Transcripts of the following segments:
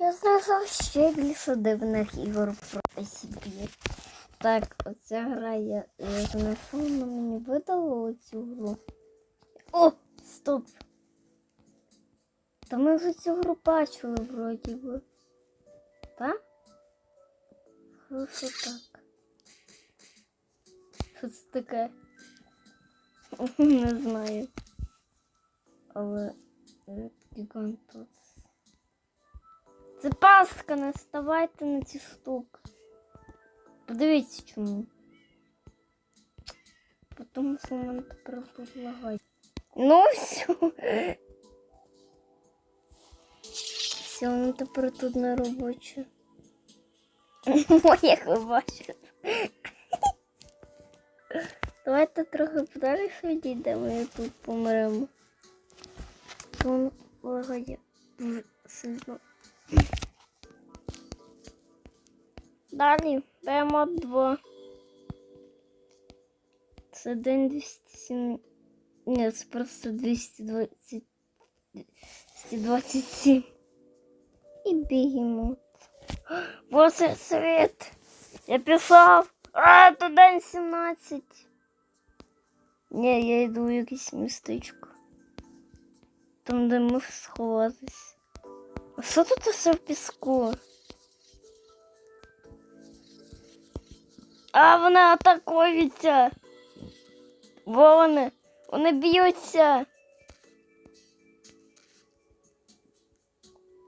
Я знайшов ще більше дивних ігор про SCP. Так, оця гра я, я знайшов, але мені видало цю гру. О, стоп! Та ми вже цю гру бачили вроді би. Так? Хорошо так. Що це таке? Не знаю. Але е, гігантос. Це пастка, не ставайте на ці штуки. Подивіться чому. Потому що нам тепер предлагають. Ну все. Все, воно тепер тут на робоче. Моє ви бачите. Давайте трохи подалі відійдемо і тут помремо. Він лагає сильно. Далі беремо два. Це день 207. Ні, це просто 220. 227. І бігемо. Боже світ! Я писав! А, то день 17. Ні, я йду в якесь містечко. Там, де ми сховатись. А що тут усе в піску? А вони атакуються. Во вони. Вони б'ються.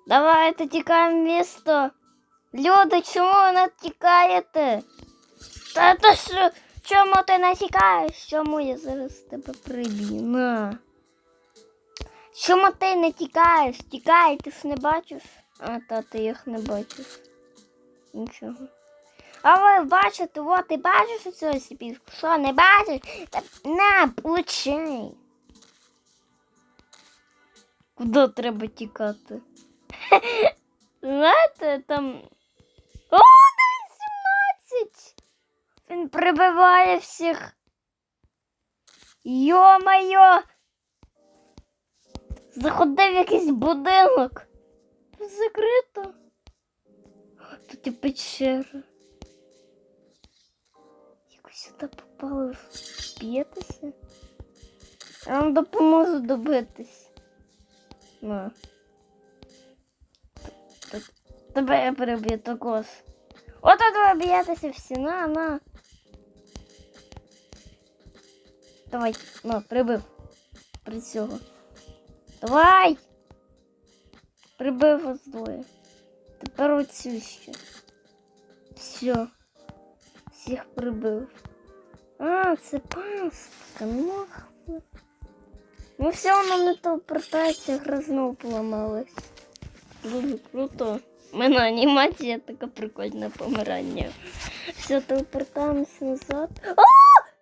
Давайте тікаємо в місто. Люди, чому ви не тікаєте? Та то що? Чому ти не тікаєш? Чому я зараз тебе приб'ю? На. Чому ти не тікаєш? Тікай, ти ж не бачиш? А, та ти їх не бачиш. Нічого. А ви бачите, от ти бачиш цього сіпівку? Що, не бачиш? Та на, получай. Куди треба тікати? Знаєте, там. О, день 17! Він прибиває всіх. Йо-моє! Заходив в якийсь будинок. Закрито. Тут і печера. Як ви сюди попали? Б'єтеся? Я вам допоможу добитись. На. Тебе я переб'ю також. От от б'єтеся всі, на, на. Давай, на, прибив. При цього. Давай! Прибив вас двоє. Тепер оцю ще. Все. Всіх прибив. А, це пастка. Ах- ну все, воно не телепортація, гра знову поламалась. Дуже круто. У мене анімація така прикольна помирання. Все, телепортуємося назад. А!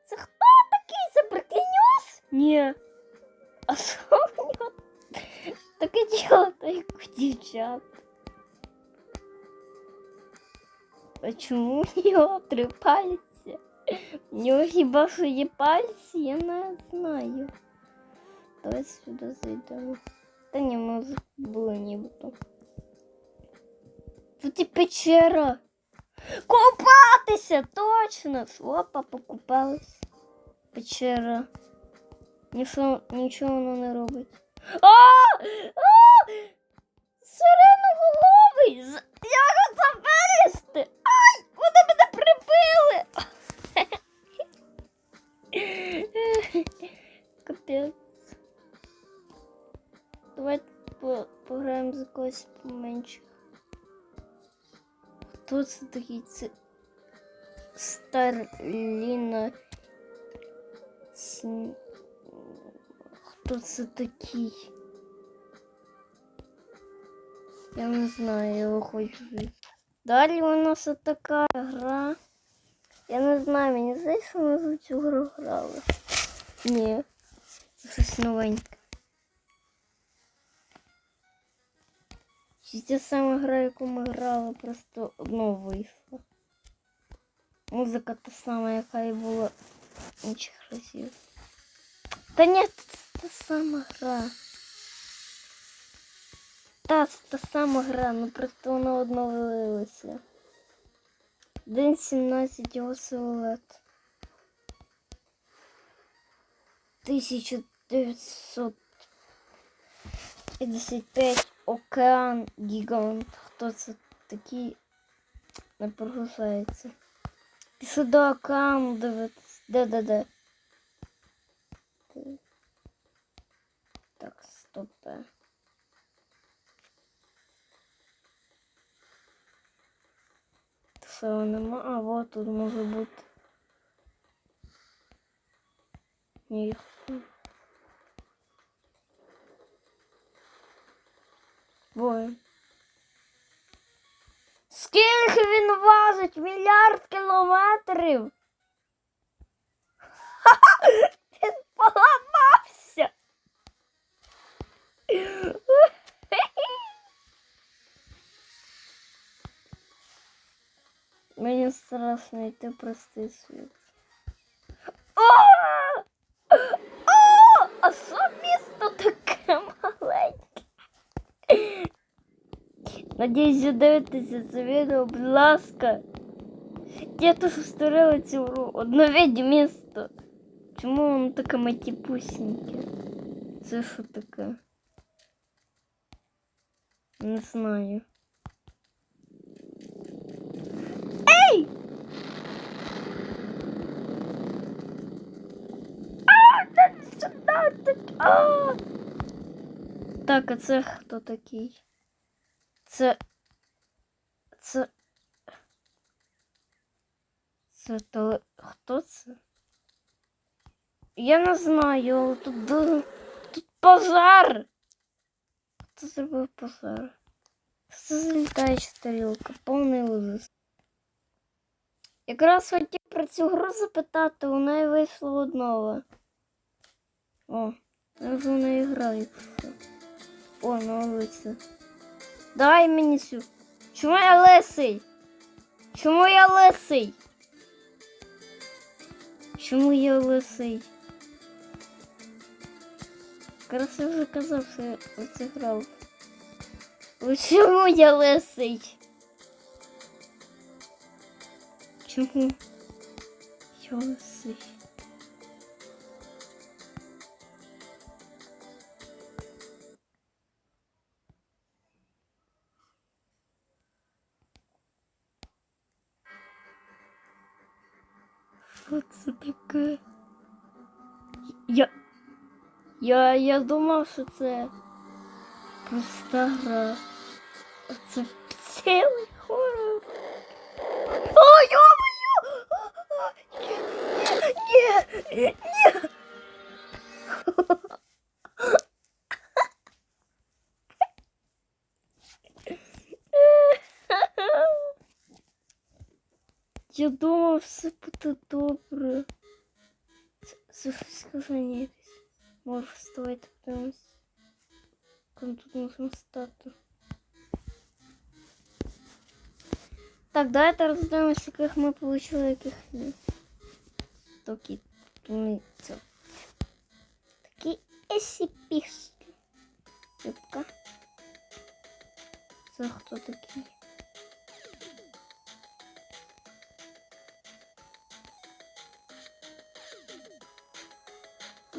Це хто такий? Це прикинюс? Ні. А що? Таке діло, то як у дівчат. А чому у нього три пальці? У нього хіба що є пальці? Я не знаю. Давай сюди зайдемо. Та ні, ми забули нібито. Тут і печера. Купатися! Точно! Опа, покупались. Печера. Нічого, нічого воно не робить. А! Сиреноголовий! Як це вилізти? Ай! Вони мене прибили! Капець. Давайте по- пограємо за когось поменше. Хто це такий? Це Старліна. Хто це такий? Я не знаю, я хочу. Далі у нас така гра. Я не знаю, мені здається, ми за цю гру грали. Ні, це щось новеньке. Чи ця сама гра, яку ми грали, просто одно вийшло. Музика та сама, яка і була інших разів. Та ні, це та сама гра. Та, та сама гра, ну просто вона обновилася. День 17 його силует. 1955 Океан Гігант. Хто це такий? Не прогружається. Пішли до океану дивитися. Де-де-де. Де? Так, стопе. Що нема? А вот тут може бути. Ні. Воїн. Скільки він важить? Мільярд кілометрів. Він Мені страшно йти простий світ. О! О! А що місто таке маленьке? Надіюсь, ви дивитеся це відео, будь ласка. Я теж створила цю гру. Одновідь місто. Чому воно таке матіпусіньке? Це що таке? Не знаю. Так, а це хто такий? Це. Це. Це то. Хто це? Я не знаю, тут. Тут пожар! Хто зробив пожар? Це залітаюча тарілка, повний ужас. Якраз хотів про цю гру запитати, у неї вийшло одного. О, я вже в неї граю. О, на вулиці. Дай мені цю. Чому я лисий? Чому я лисий? Чому я лисий? Я вже казав, що я оце грав. Чому я лисий? Чому я лисий? Що це таке? Я. Я, я думав, що це проста гра. А це цілий хорор. О, ё-моё! Ні, ні, ні. Я думав, все буде добре. Це щось скаження якесь. Може вставати подивимось. Коли тут можна стати. Так, давайте роздивимося, яких ми получили, яких ні. Такі ми це. Такі есіпішки. Рибка. Це хто такий?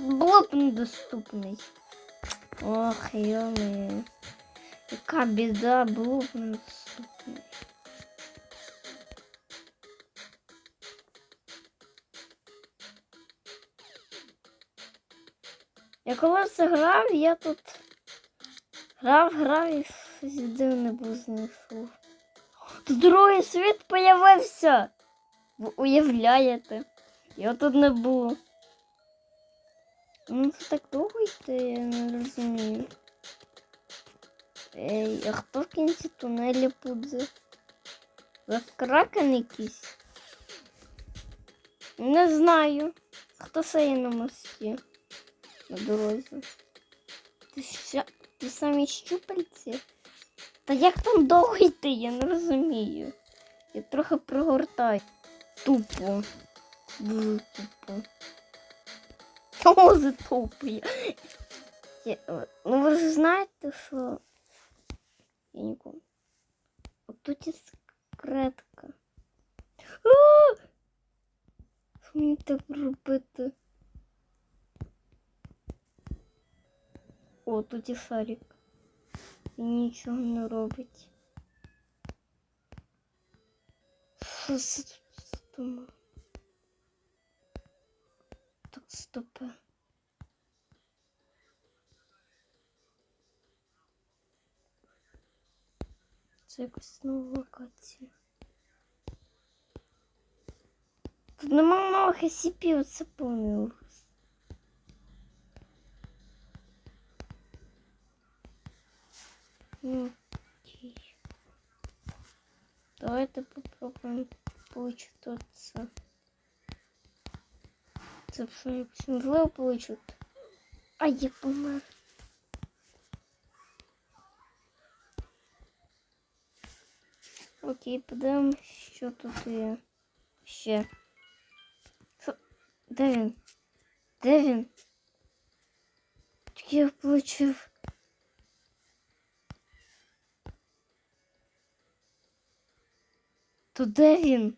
Блок недоступний. Ох, йоми. Яка біда, блок недоступний. Я коли це грав, я тут грав, грав і дивне був знайшов. Тут другий світ появився. Ви уявляєте? Його тут не було. Ну це так довго йти, я не розумію. Ей, а хто в кінці тунелі буде? За кракен якийсь? Не знаю. Хто ще є на мості? На дорозі. Ти що? Ті самі щупальці? Та як там довго йти, я не розумію. Я трохи прогортаю. Тупо. Дуже тупо. Чому за тупо? Я... Я... Ну ви ж знаєте, що Я нікому. От тут є секретка. А! Що мені так робити? О, тут є шарик. Він нічого не робить. Що це тут За дома? Так, стопе. Це якась нова локація. Тут нема нових SCP, оце повний ужас. Ну, окей. Давайте попробуємо получити це. Якось можливо получити? А я помер. Окей, подивимось, що тут є. Ще. Що? Де він? Де він? Так я получив. То де він?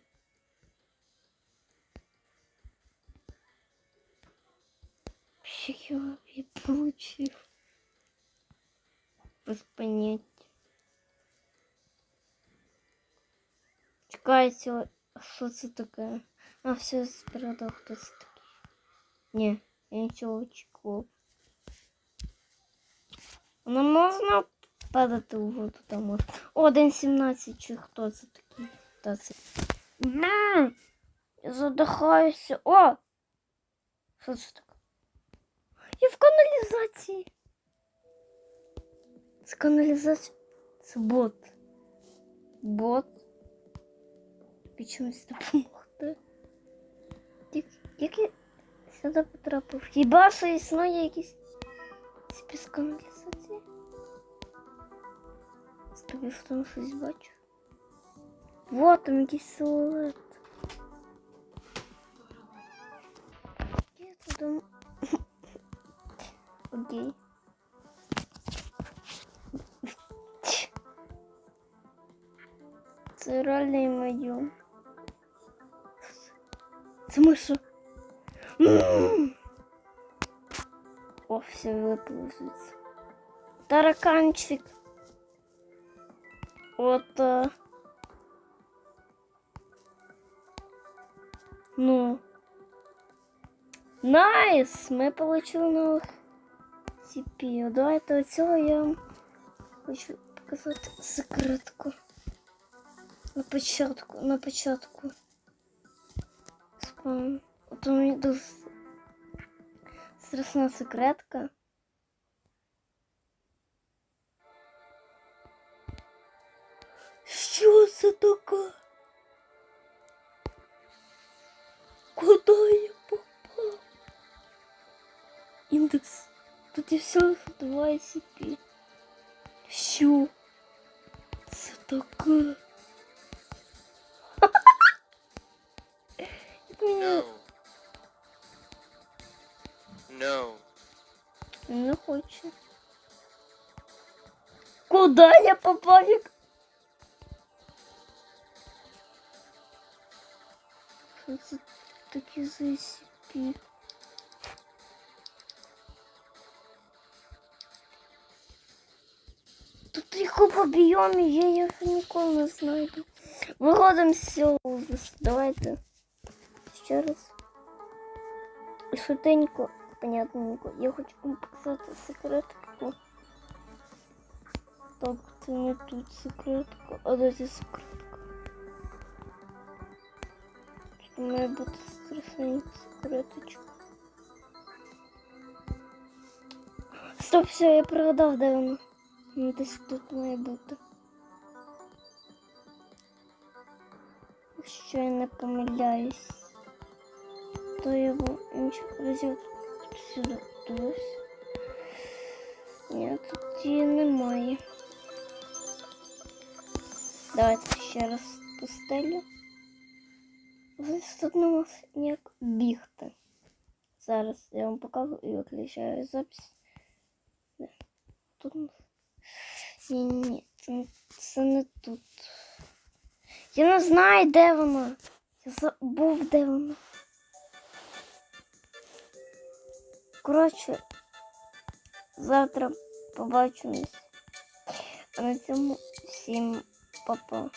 Ще його я получив. Без поняття. Чекайте, що це таке? А, все, спереду хтось такий. Ні, я нічого очікував. Ну можна падати у воду там може. О, день 17, чи хто це такий? Хто це? Задихаюся. О! Що це таке? Я в каналізації. Це каналізація. Це бот. Бот. Тобі чомусь допомогти. Як, як я сюди потрапив? Хіба що існує якісь спис каналізації? З тобі що там щось бачу? Вот там якийсь силует. Окей. Це реально моє. Це ми що? М. О, все випало звідси. Тараканчик. От. а. Ну. Найс! Ми получили нових CPU. Давайте оцього я вам хочу показати секретку. На початку, на початку. Спам. От у мене дуже страшна секретка. Що це таке? Куди я попав? Індекс. Тут є все 2 ICP. Що? Це таке? No. No. Не хочу. Куда я попав? як- Що це таке їх по біомі я їх ніколи не знайду. Виходимо з цього. Давайте ще раз. Швиденько, понятненько. Я хочу вам показати секретку. Так, це не тут секретка, а де секретка? Тут має бути страшненька секреточка. Стоп, все, я пригадав, де Ну, десь тут має бути. Якщо я не помиляюсь, то був інших разів сюди дивився. Ні, тут її немає. Давайте ще раз постелю. Тут нема ніяк бігти. Зараз я вам покажу і виключаю запис. Де? Тут у нас- ні, ні. Це, це не тут. Я не знаю, де вона. Я забув, де вона. Коротше, завтра побачимось. А на цьому всім па-па.